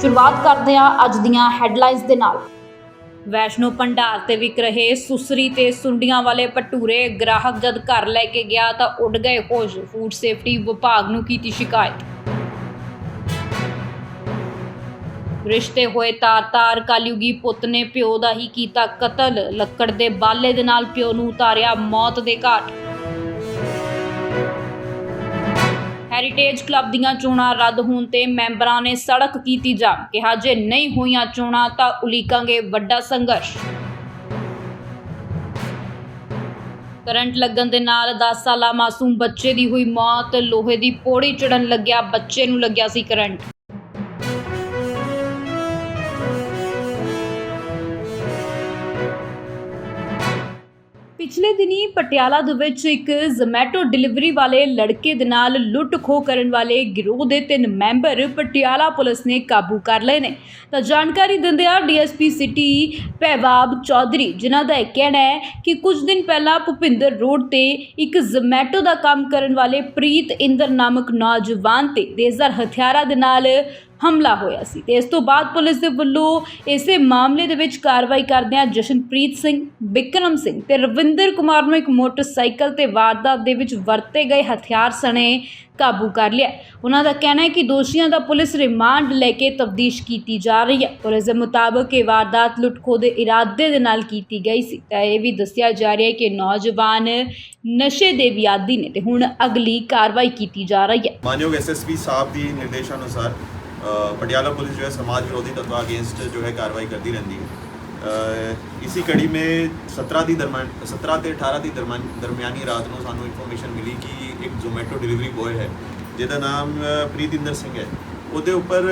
ਸ਼ੁਰੂਆਤ ਕਰਦੇ ਹਾਂ ਅੱਜ ਦੀਆਂ ਹੈਡਲਾਈਨਸ ਦੇ ਨਾਲ। ਵੈਸ਼ਨੋ ਭੰਡਾਰ ਤੇ ਵਿਕ ਰਹੇ ਸੁਸਰੀ ਤੇ ਸੁੰਡੀਆਂ ਵਾਲੇ ਭਟੂਰੇ, ਗ੍ਰਾਹਕ ਜਦ ਘਰ ਲੈ ਕੇ ਗਿਆ ਤਾਂ ਉੱਡ ਗਏ ਹੋਸ਼। ਫੂਡ ਸੇਫਟੀ ਵਿਭਾਗ ਨੂੰ ਕੀਤੀ ਸ਼ਿਕਾਇਤ। ਰਿਸ਼ਤੇ ਹੋਏ ਤਾਰ-ਤਾਰ ਕਲਯੁਗੀ ਪੁੱਤ ਨੇ ਪਿਓ ਦਾ ਹੀ ਕੀਤਾ ਕਤਲ, ਲੱਕੜ ਦੇ ਬਾਲੇ ਦੇ ਨਾਲ ਪਿਓ ਨੂੰ ਉਤਾਰਿਆ ਮੌਤ ਦੇ ਘਾਟ। ਹੈਰੀਟੇਜ ਕਲੱਬ ਦੀਆਂ ਚੋਣਾਂ ਰੱਦ ਹੋਣ ਤੇ ਮੈਂਬਰਾਂ ਨੇ ਸੜਕ ਕੀਤੀ ਜਾਮ। ਕਿਹਾ ਜੇ ਨਹੀਂ ਹੋਈਆਂ ਚੋਣਾਂ ਤਾਂ ਉਲੀਕਾਂਗੇ ਵੱਡਾ ਸੰਘਰਸ਼। ਕਰੰਟ ਲੱਗਣ ਦੇ ਨਾਲ 10 ਸਾਲਾ ਮਾਸੂਮ ਬੱਚੇ ਦੀ ਹੋਈ ਮੌਤ, ਲੋਹੇ ਦੀ ਪੌੜੀ ਚੜਨ ਲੱਗਿਆ, ਬੱਚੇ ਨੂੰ ਲੱਗਿਆ ਸੀ ਕਰੰਟ ਪਿਛਲੇ ਦਿਨੀ ਪਟਿਆਲਾ ਦੇ ਵਿੱਚ ਇੱਕ ਜ਼ੋਮੈਟੋ ਡਿਲੀਵਰੀ ਵਾਲੇ ਲੜਕੇ ਦੇ ਨਾਲ ਲੁੱਟ ਖੋਹ ਕਰਨ ਵਾਲੇ ਗਿਰੋਹ ਦੇ ਤਿੰਨ ਮੈਂਬਰ ਪਟਿਆਲਾ ਪੁਲਿਸ ਨੇ ਕਾਬੂ ਕਰ ਲਏ ਨੇ। ਤਾਂ ਜਾਣਕਾਰੀ ਦਿੰਦਿਆਂ ਡੀਐਸਪੀ ਸਿਟੀ ਪਹਿਵਾਬ ਚੌਧਰੀ, ਜਿਨ੍ਹਾਂ ਦਾ ਇਹ ਕਹਿਣਾ ਹੈ ਕਿ ਕੁਝ ਦਿਨ ਪਹਿਲਾਂ ਭੁਪਿੰਦਰ ਰੋਡ ਤੇ ਇੱਕ ਜ਼ੋਮੈਟੋ ਦਾ ਕੰਮ ਕਰਨ ਵਾਲੇ ਪ੍ਰੀਤ ਇੰਦਰ ਨਾਮਕ ਨੌਜਵਾਨ ਤੇ ਦੇਜ਼ਰ ਹਥਿਆਰਾਂ ਦੇ ਨਾਲ ਹਮਲਾ ਹੋਇਆ ਸੀ ਤੇ ਇਸ ਤੋਂ ਬਾਅਦ ਪੁਲਿਸ ਦੇ ਵੱਲੋਂ ਇਸੇ ਮਾਮਲੇ ਦੇ ਵਿੱਚ ਕਾਰਵਾਈ ਕਰਦਿਆਂ ਜਸ਼ਨਪ੍ਰੀਤ ਸਿੰਘ, ਬਿਕਰਮ ਸਿੰਘ ਤੇ ਰਵਿੰਦਰ ਕੁਮਾਰ ਨੂੰ ਇੱਕ ਮੋਟਰਸਾਈਕਲ ਤੇ ਵਾਰਦਾਤ ਦੇ ਵਿੱਚ ਵਰਤੇ ਗਏ ਹਥਿਆਰ ਸਣੇ ਕਾਬੂ ਕਰ ਲਿਆ। ਉਹਨਾਂ ਦਾ ਕਹਿਣਾ ਹੈ ਕਿ ਦੋਸ਼ੀਆਂ ਦਾ ਪੁਲਿਸ ਰਿਮਾਂਡ ਲੈ ਕੇ ਤਫਤੀਸ਼ ਕੀਤੀ ਜਾ ਰਹੀ ਹੈ। ਪੁਲਿਸ ਦੇ ਮੁਤਾਬਕ ਇਹ ਵਾਰਦਾਤ ਲੁੱਟਖੋ ਦੇ ਇਰਾਦੇ ਦੇ ਨਾਲ ਕੀਤੀ ਗਈ ਸੀ। ਤਾਂ ਇਹ ਵੀ ਦੱਸਿਆ ਜਾ ਰਿਹਾ ਹੈ ਕਿ ਨੌਜਵਾਨ ਨਸ਼ੇ ਦੇ ਵਿਆਦੀ ਨੇ ਤੇ ਹੁਣ ਅਗਲੀ ਕਾਰਵਾਈ ਕੀਤੀ ਜਾ ਰਹੀ ਹੈ। ਮਾਨਯੋਗ ਐਸਐਸਪੀ ਸਾਹਿਬ ਦੀ ਨਿਰਦੇਸ਼ਾਂ ਅਨੁਸਾਰ पटियाला पुलिस जो है समाज विरोधी तत्व अगेंस्ट जो है कार्रवाई करती रहती है इसी कड़ी में सत्रह की दरमान सत्रह से अठारह की दरमान दरमियानी रात को सानू इन्फॉर्मेशन मिली कि एक जोमैटो डिलीवरी बॉय है ਜਿਹਦਾ ਨਾਮ ਪ੍ਰੀਤਿੰਦਰ ਸਿੰਘ ਹੈ ਉਹਦੇ ਉੱਪਰ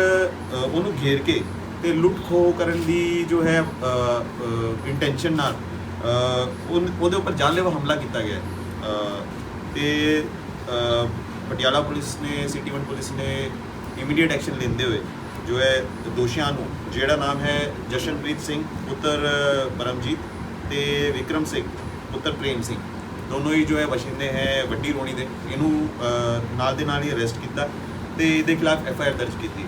ਉਹਨੂੰ ਘੇਰ ਕੇ ਤੇ ਲੁੱਟ ਖੋ ਕਰਨ ਦੀ ਜੋ ਹੈ ਇੰਟੈਂਸ਼ਨ ਨਾਲ ਉਹਦੇ ਉੱਪਰ ਜਾਨਲੇਵਾ ਹਮਲਾ ਕੀਤਾ ਗਿਆ ਤੇ ਪਟਿਆਲਾ ਪੁਲਿਸ ਨੇ ਸਿਟੀ 1 ਪੁਲਿਸ ਨੇ ਇਮੀਡੀਏਟ ਐਕਸ਼ਨ ਲੈਂਦੇ ਹੋਏ ਜੋ ਹੈ ਦੋਸ਼ੀਆਂ ਨੂੰ ਜਿਹੜਾ ਨਾਮ ਹੈ ਜਸ਼ਨਪ੍ਰੀਤ ਸਿੰਘ ਪੁੱਤਰ ਪਰਮਜੀਤ ਤੇ ਵਿਕਰਮ ਸਿੰਘ ਪੁੱਤਰ ਪ੍ਰੇਮ ਸਿੰਘ ਦੋਨੋਂ ਹੀ ਜੋ ਹੈ ਵਸ਼ਿੰਦੇ ਹੈ ਵੱਡੀ ਰੋਣੀ ਦੇ ਇਹਨੂੰ ਨਾਲ ਦੇ ਨਾਲ ਹੀ ਅਰੈਸਟ ਕੀਤਾ ਤੇ ਇਹਦੇ ਖਿਲਾਫ ਐਫ ਆਈ ਆਰ ਦਰਜ ਕੀਤੀ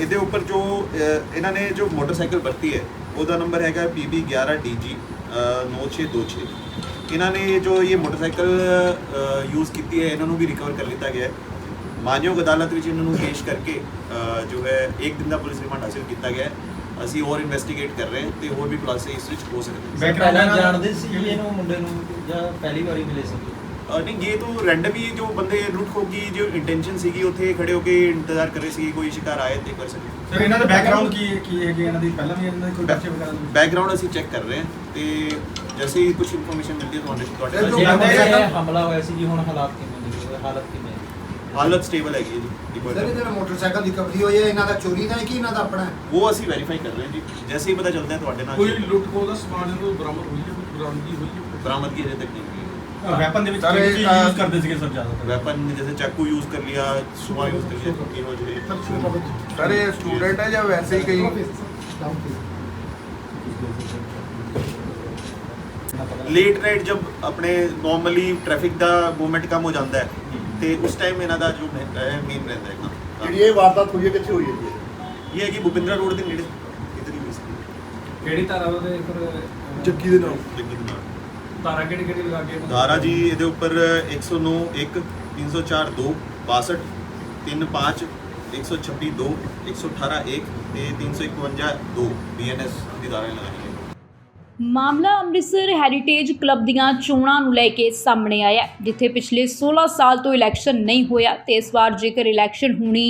ਇਹਦੇ ਉੱਪਰ ਜੋ ਇਹਨਾਂ ਨੇ ਜੋ ਮੋਟਰਸਾਈਕਲ ਵਰਤੀ ਹੈ ਉਹਦਾ ਨੰਬਰ ਹੈਗਾ PB 11 DG 9626 ਇਹਨਾਂ ਨੇ ਜੋ ਇਹ ਮੋਟਰਸਾਈਕਲ ਯੂਜ਼ ਕੀਤੀ ਹੈ ਇਹਨਾਂ ਨੂੰ ਵੀ ਰਿਕਵਰ ਕਰ ਲਿੱਤਾ ਗਿਆ ਹੈ ਮਾਨਯੋਗ ਅਦਾਲਤ ਵਿੱਚ ਇਹਨਾਂ ਨੂੰ ਪੇਸ਼ ਕਰਕੇ ਜੋ ਹੈ ਇੱਕ ਦਿਨ ਦਾ ਪੁਲਿਸ ਰਿਮਾਂਡ ਹਾਸਿਲ ਕੀਤਾ ਗਿਆ ਹੈ। ਅਸੀਂ ਹੋਰ ਇਨਵੈਸਟੀਗੇਟ ਕਰ ਰਹੇ ਹਾਂ ਤੇ ਹੋਰ ਵੀ ਖੁਲਾਸੇ ਇਸ ਵਿੱਚ ਹੋ ਸਕਦੇ ਨੇ। ਪਹਿਲਾਂ ਜਾਣਦੇ ਸੀ ਇਹਨੂੰ ਮੁੰਡੇ ਨੂੰ ਜਾਂ ਪਹਿਲੀ ਵਾਰੀ ਮਿਲੇ ਸੀ? ਨਹੀਂ ਇਹ ਤਾਂ ਰੈਂਡਮ ਹੀ ਜੋ ਬੰਦੇ ਲੁੱਟ ਖੋ ਕੀ ਜੋ ਇੰਟੈਂਸ਼ਨ ਸੀਗੀ ਉੱਥੇ ਖੜੇ ਹੋ ਕੇ ਇੰਤਜ਼ਾਰ ਕਰ ਰਹੇ ਸੀ ਕੋਈ ਸ਼ਿਕਾਰ ਆਏ ਤੇ ਕਰ ਸਕੇ। ਸਰ ਇਹਨਾਂ ਦਾ ਬੈਕਗ੍ਰਾਉਂਡ ਕੀ ਕੀ ਹੈ ਕਿ ਇਹਨਾਂ ਦੀ ਪਹਿਲਾਂ ਵੀ ਇਹਨਾਂ ਦੇ ਕੋਈ ਬੱਚੇ ਵਗੈਰਾ? ਬੈਕਗ੍ਰਾਉਂਡ ਅਸੀਂ ਚੈੱਕ ਕਰ ਰਹੇ ਹਾਂ ਤੇ ਜੈਸੇ ਹੀ ਕੁਝ ਇਨਫੋਰਮੇਸ਼ਨ ਮਿਲਦੀ ਹੈ ਤੁਹਾਡੇ ਤੁਹਾਡੇ ਨਾਲ ਹਮਲਾ ਹੋਇਆ ਸੀ ਜੀ ਹੁਣ ਹਾਲਾਤ ਕਿਵੇਂ ਨੇ? ਹਾਲਤ ਕਿਵੇਂ ਹੈ ਹਾਲਤ ਸਟੇਬਲ ਹੈਗੀ ਹੈ ਜੀ ਸਰ ਜਿਹੜਾ ਮੋਟਰਸਾਈਕਲ ਰਿਕਵਰੀ ਹੋਈ ਹੈ ਇਹਨਾਂ ਦਾ ਚੋਰੀ ਦਾ ਹੈ ਕਿ ਇਹਨਾਂ ਦਾ ਆਪਣਾ ਹੈ? ਉਹ ਅਸੀਂ ਵੈਰੀਫਾਈ ਕਰ ਰਹੇ ਹਾਂ ਜੀ ਜੈਸੇ ਹੀ ਪਤਾ ਚੱਲਦਾ ਹੈ ਤੁਹਾਡੇ ਨਾਲ ਕੋਈ ਲੁੱਟ ਖੋਹ ਦਾ ਸਮਾਨ ਇਹਨੂੰ ਬਰਾਮਦ ਹੋਈ ਹੈ ਕੋਈ ਬਰਾਮਦਗੀ ਹੋਈ ਹੈ? ਬਰਾਮਦਗੀ ਹਜੇ ਤੱਕ ਨਹੀਂ ਹੋਈ। ਵੈਪਨ ਦੇ ਵਿੱਚ ਸਰ, ਇਹ, ਅਹ, ਯੂਜ਼ ਕਰਦੇ ਸੀਗੇ ਸਰ ਜ਼ਿਆਦਾਤਰ? ਵੈਪਨ ਜੈਸੇ ਚਾਕੂ ਯੂਜ਼ ਕਰ ਲਿਆ ਸੁਮਾ ਯੂਜ਼ ਕਰ ਲਿਆ ਕੀ ਹੋ ਜਾਏ ਸਰ ਇਹ ਸਟੂਡੈਂਟ ਹੈ ਜਾਂ ਵੈਸੇ ਹੀ ਕਈ? ਲੇਟ ਨਾਈਟ ਜਬ ਆਪਣੇ ਨਾਰਮਲੀ ਟ੍ਰੈਫਿਕ ਦਾ ਮੂਵਮੈਂਟ ਕਮ ਹੋ ਜਾਂਦਾ ਹੈ ਤੇ ਉਸ ਟਾਈਮ ਇਹਨਾਂ ਦਾ ਜੋ ਮੇਨ ਰਹਿੰਦਾ ਹੈ ਕੰਮ ਜਿਹੜੀ ਇਹ ਵਾਰਦਾਤ ਹੋਈ ਹੈ ਕਿੱਥੇ ਹੋਈ ਹੈ ਜੀ? ਇਹ ਹੈ ਕਿ ਭੁਪਿੰਦਰ ਰੋਡ ਦੇ ਨੇੜੇ। ਇਧਰ ਹੀ ਹੋਈ ਸੀ। ਕਿਹੜੀ ਧਾਰਾ ਉਹਦੇ ਉੱਪਰ ਜੱਗੀ ਦੇ ਨਾਮ ਜੱਗੀ ਦੇ ਨਾਲ। ਧਾਰਾ ਕਿਹੜੀ ਕਿਹੜੀ ਲਗਾ ਕੇ ਧਾਰਾ ਜੀ ਇਹਦੇ ਉੱਪਰ 109 1 304 2 62 35 126 2 118 1 ਤੇ 351 2 ਬੀਐਨਐਸ ਦੀ ਧਾਰਾ ਲਗਾਈ। ਮਾਮਲਾ ਅੰਮ੍ਰਿਤਸਰ ਹੈਰੀਟੇਜ ਕਲੱਬ ਦੀਆਂ ਚੋਣਾਂ ਨੂੰ ਲੈ ਕੇ ਸਾਹਮਣੇ ਆਇਆ ਜਿੱਥੇ ਪਿਛਲੇ 16 ਸਾਲ ਤੋਂ ਇਲੈਕਸ਼ਨ ਨਹੀਂ ਹੋਇਆ ਤੇ ਇਸ ਵਾਰ ਜੇਕਰ ਇਲੈਕਸ਼ਨ ਹੋਣੀ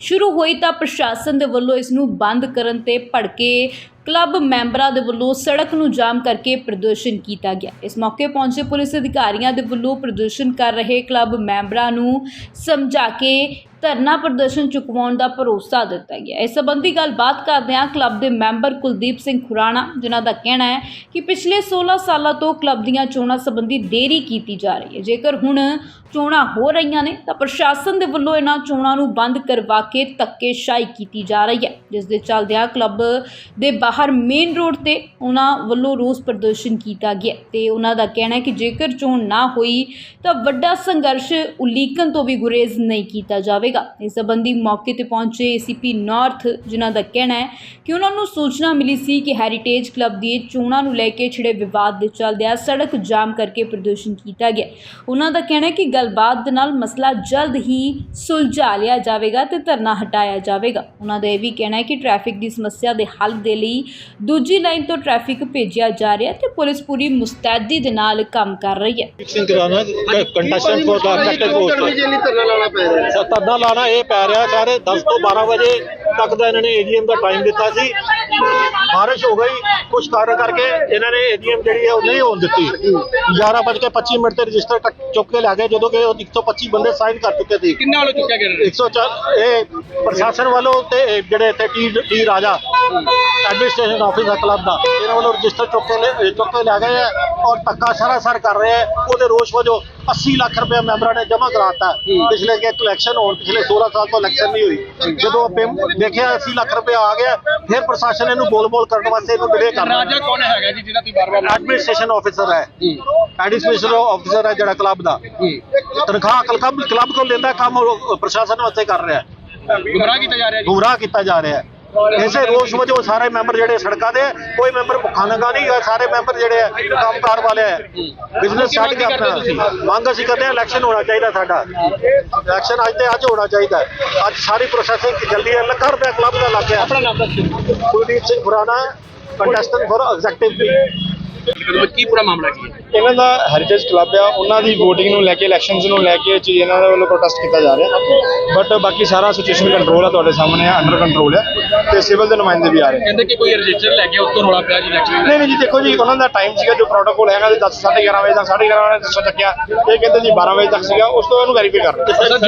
ਸ਼ੁਰੂ ਹੋਈ ਤਾਂ ਪ੍ਰਸ਼ਾਸਨ ਦੇ ਵੱਲੋਂ ਇਸ ਨੂੰ ਬੰਦ ਕਰਨ ਤੇ ਭੜਕੇ ਕਲੱਬ ਮੈਂਬਰਾਂ ਦੇ ਵੱਲੋਂ ਸੜਕ ਨੂੰ ਜਾਮ ਕਰਕੇ ਪ੍ਰਦਰਸ਼ਨ ਕੀਤਾ ਗਿਆ। ਇਸ ਮੌਕੇ ਪਹੁੰਚੇ ਪੁਲਿਸ ਅਧਿਕਾਰੀਆਂ ਦੇ ਵੱਲੋਂ ਪ੍ਰਦਰਸ਼ਨ ਕਰ ਰਹੇ ਕਲੱਬ ਮੈਂਬਰਾਂ ਨੂੰ ਸਮਝਾ ਕੇ ਧਰਨਾ ਪ੍ਰਦਰਸ਼ਨ ਚੁਕਵਾਉਣ ਦਾ ਭਰੋਸਾ ਦਿੱਤਾ ਗਿਆ। ਇਸ ਸੰਬੰਧੀ ਗੱਲਬਾਤ ਕਰਦਿਆਂ ਕਲੱਬ ਦੇ ਮੈਂਬਰ ਕੁਲਦੀਪ ਸਿੰਘ ਖੁਰਾਣਾ, ਜਿਨ੍ਹਾਂ ਦਾ ਕਹਿਣਾ ਹੈ ਕਿ ਪਿਛਲੇ 16 ਸਾਲਾਂ ਤੋਂ ਕਲੱਬ ਦੀਆਂ ਚੋਣਾਂ ਸੰਬੰਧੀ ਦੇਰੀ ਕੀਤੀ ਜਾ ਰਹੀ ਹੈ। ਜੇਕਰ ਹੁਣ ਚੋਣਾਂ ਹੋ ਰਹੀਆਂ ਨੇ, ਤਾਂ ਪ੍ਰਸ਼ਾਸਨ ਦੇ ਵੱਲੋਂ ਇਹਨਾਂ ਚੋਣਾਂ ਨੂੰ ਬੰਦ ਕਰਵਾ ਕੇ ਧੱਕੇਸ਼ਾਹੀ ਕੀਤੀ ਜਾ ਰਹੀ ਹੈ। ਜਿਸ ਦੇ ਚੱਲਦਿਆਂ ਕਲੱਬ ਦੇ ਬਾਹਰ ਮੇਨ ਰੋਡ ਤੇ ਉਹਨਾਂ ਵੱਲੋਂ ਰੋਸ ਪ੍ਰਦਰਸ਼ਨ ਕੀਤਾ ਗਿਆ ਤੇ ਉਹਨਾਂ ਦਾ ਕਹਿਣਾ ਹੈ ਕਿ ਜੇਕਰ ਚੋਣ ਨਾ ਹੋਈ, ਤਾਂ ਵੱਡਾ ਸੰਘਰਸ਼ ਉਲੀਕਣ ਤੋਂ ਵੀ ਗੁਰੇਜ਼ ਨਹੀਂ ਕੀਤਾ ਜਾਵੇ ਜਾਵੇਗਾ। ਇਸ ਸੰਬੰਧੀ ਮੌਕੇ ਤੇ ਪਹੁੰਚੇ ਏਸੀਪੀ ਨਾਰਥ ਜਿਨ੍ਹਾਂ ਦਾ ਕਹਿਣਾ ਹੈ ਕਿ ਉਹਨਾਂ ਨੂੰ ਸੂਚਨਾ ਮਿਲੀ ਸੀ ਕਿ ਹੈਰੀਟੇਜ ਕਲੱਬ ਦੀ ਚੋਣਾਂ ਨੂੰ ਲੈ ਕੇ ਛਿੜੇ ਵਿਵਾਦ ਦੇ ਚੱਲਦਿਆਂ ਸੜਕ ਜਾਮ ਕਰਕੇ ਪ੍ਰਦਰਸ਼ਨ ਕੀਤਾ ਗਿਆ। ਉਹਨਾਂ ਦਾ ਕਹਿਣਾ ਹੈ ਕਿ ਗੱਲਬਾਤ ਦੇ ਨਾਲ ਮਸਲਾ ਜਲਦ ਹੀ ਸੁਲਝਾ ਲਿਆ ਜਾਵੇਗਾ ਤੇ ਧਰਨਾ ਹਟਾਇਆ ਜਾਵੇਗਾ। ਉਹਨਾਂ ਦਾ ਇਹ ਵੀ ਕਹਿਣਾ ਹੈ ਕਿ ਟ੍ਰੈਫਿਕ ਦੀ ਸਮੱਸਿਆ ਦੇ ਹੱਲ ਦੇ ਲਈ ਦੂਜੀ ਲਾਈਨ ਤੋਂ ਟ੍ਰੈਫਿਕ ਭੇਜਿਆ ਜਾ ਰਿਹਾ ਤੇ ਪੁਲਿਸ ਪੂਰੀ ਮੁਸਤੈਦੀ ਦੇ ਨਾਲ ਕੰਮ ਕਰ ਰਹੀ ਹੈ। ਸਿੰਘ ਰਾਣਾ ਕੰਟੈਸਟੈਂਟ ਫੋਰ ਦਾ ਪੋਸਟ ਸਰ ਧਰਨਾ ਲਾਣਾ ਇਹ ਪੈ ਰਿਹਾ ਸਰ 10 ਤੋਂ 12 ਵਜੇ ਤੱਕ ਦਾ ਇਹਨਾਂ ਨੇ ਏਜੀਐਮ ਦਾ ਟਾਈਮ ਦਿੱਤਾ ਸੀ। ਬਾਰਿਸ਼ ਹੋ ਗਈ ਕੁਝ ਕਾਰਨ ਕਰਕੇ ਇਹਨਾਂ ਨੇ ਏਜੀਐਮ ਜਿਹੜੀ ਹੈ ਉਹ ਨਹੀਂ ਹੋਣ ਦਿੱਤੀ। 11:25 ਮਿੰਟ ਤੇ ਰਜਿਸਟਰ ਚੁੱਕ ਕੇ ਲੈ ਗਏ ਜਦੋਂ ਕਿ ਉਹ 125 ਬੰਦੇ ਸਾਈਨ ਕਰ ਚੁੱਕੇ ਸੀ। ਕਿੰਨਾ ਵੱਲੋਂ ਚੁੱਕਿਆ ਗਿਆ 104 ਇਹ ਪ੍ਰਸ਼ਾਸਨ ਵੱਲੋਂ ਤੇ ਜਿਹੜੇ ਇੱਥੇ ਟੀ ਟੀ ਰਾਜਾ ਐਡਮਿਨਿਸਟ੍ਰੇਸ਼ਨ ਆਫਿਸ ਹੈ ਕਲੱਬ ਦਾ ਇਹਨਾਂ ਵੱਲੋਂ ਰਜਿਸਟਰ ਚੁੱਕ ਕੇ ਚੁੱਕ ਕੇ ਲੈ ਗਏ ਔਰ ਧੱਕਾ ਸਰਾਸਰ ਕਰ ਰਹੇ ਹੈ। ਉਹਦੇ ਰੋਸ਼ ਵਜੋਂ 80 ਲੱਖ ਰੁਪਏ ਮੈਂਬਰਾਂ ਨੇ ਜਮ੍ਹਾਂ ਕਰਾਤਾ ਪਿਛਲੇ ਕਿ ਇਲੈਕਸ਼ਨ ਹੋਣ ਪਿਛਲੇ 16 ਸਾਲ ਤੋਂ ਇਲੈਕਸ਼ਨ ਨਹੀਂ ਹੋਈ। ਜਦੋਂ ਆਪੇ ਦੇਖਿਆ 80 ਲੱਖ ਰੁਪਏ ਆ ਗਿਆ ਫਿਰ ਪ੍ਰਸ਼ਾਸਨ ਇਹਨੂੰ ਬੋਲ ਬੋਲ ਕਰਨ ਵਾਸਤੇ ਇਹਨੂੰ ਡਿਲੇ ਕਰ ਰਿਹਾ। ਰਾਜਾ ਕੌਣ ਹੈਗਾ ਜੀ ਜਿਹਦਾ ਤੁਸੀਂ ਬਾਰ-ਬਾਰ ਐਡਮਿਨਿਸਟ੍ਰੇਸ਼ਨ ਆਫਿਸਰ ਹੈ। ਐਡਮਿਨਿਸਟ੍ਰੇਸ਼ਨ ਆਫਿਸਰ ਹੈ ਜਿਹੜਾ ਕਲੱਬ ਦਾ। ਤਨਖਾਹ ਕਲੱਬ ਕਲੱਬ ਤੋਂ ਲੈਂਦਾ ਕੰਮ ਪ੍ਰਸ਼ਾਸਨ ਵਾਸਤੇ ਕਰ ਰਿਹਾ। ਹੈ ਗੁੰਮਰਾਹ ਕੀਤਾ ਜਾ ਰਿਹਾ ਜੀ। ਗੁੰਮਰਾਹ ਕੀਤਾ ਜਾ ਰਿਹਾ। ਹੈ ਇਸੇ ਰੋਸ਼ ਵਜੋਂ ਸਾਰੇ ਮੈਂਬਰ ਜਿਹੜੇ ਸੜਕਾਂ ਦੇ ਕੋਈ ਮੈਂਬਰ ਭੁੱਖਾ ਨੰਗਾ ਨਹੀਂ ਹੈ ਸਾਰੇ ਮੈਂਬਰ ਜਿਹੜੇ ਹੈ ਕੰਮਕਾਰ ਵਾਲੇ ਹੈ ਬਿਜ਼ਨਸ ਛੱਡ ਕੇ ਆਪਣਾ ਮੰਗ ਅਸੀਂ ਕਰਦੇ ਹਾਂ ਇਲੈਕਸ਼ਨ ਹੋਣਾ ਚਾਹੀਦਾ ਸਾਡਾ। ਇਲੈਕਸ਼ਨ ਅੱਜ ਤੇ ਅੱਜ ਹੋਣਾ ਚਾਹੀਦਾ। ਅੱਜ ਸਾਰੀ ਪ੍ਰੋਸੈਸਿੰਗ ਜਲਦੀ ਹੈ ਲੱਖਾਂ ਰੁਪਏ ਕਲੱਬ ਦਾ ਲੱਗ ਗਿਆ। ਆਪਣਾ ਨਾਮ ਦੱਸੋ। Kuldeep Singh Khurana contestant for executive ਕੀ ਪੂਰਾ ਮਾਮਲਾ ਕੀ ਹੈ? ਇਹਨਾਂ ਦਾ ਹੈਰੀਟੇਜ ਕਲੱਬ ਆ ਉਹਨਾਂ ਦੀ VOTING ਨੂੰ ਲੈ ਕੇ ਇਲੈਕਸ਼ਨਸ ਨੂੰ ਲੈ ਕੇ ਚੀਜ਼ ਇਹਨਾਂ ਦੇ ਵੱਲੋਂ ਪ੍ਰੋਟੈਸਟ ਕੀਤਾ ਜਾ ਰਿਹਾ। ਬਟ ਬਾਕੀ ਸਾਰਾ ਸਿਚੁਏਸ਼ਨ ਕੰਟਰੋਲ ਆ ਤੁਹਾਡੇ ਸਾਹਮਣੇ ਆ ਅੰਡਰ ਕੰਟਰੋਲ ਆ ਤੇ ਸਿਵਲ ਦੇ ਨੁਮਾਇੰਦੇ ਵੀ ਆ ਰਹੇ। ਕਹਿੰਦੇ ਕਿ ਕੋਈ ਰਜਿਸਟਰ ਲੈ ਕੇ ਉੱਤੋਂ ਰੌਲਾ ਪਿਆ ਜੀ ਇਲੈਕਸ਼ਨ ਨਹੀਂ ਨਹੀਂ ਜੀ ਦੇਖੋ ਜੀ ਉਹਨਾਂ ਦਾ ਟਾਈਮ ਸੀਗਾ ਜੋ ਪ੍ਰੋਟੋਕੋਲ ਹੈਗਾ ਤੇ 10 11:30 ਵਜੇ ਤੱਕ 11:30 ਵਜੇ ਦੱਸੋ ਚੱਕਿਆ ਇਹ ਕਹਿੰਦੇ ਜੀ 12 ਵਜੇ ਤੱਕ ਸੀਗਾ ਉਸ ਤੋਂ ਇਹਨੂੰ ਵੈਰੀਫਾਈ ਕਰ ਰਹੇ ਸਰ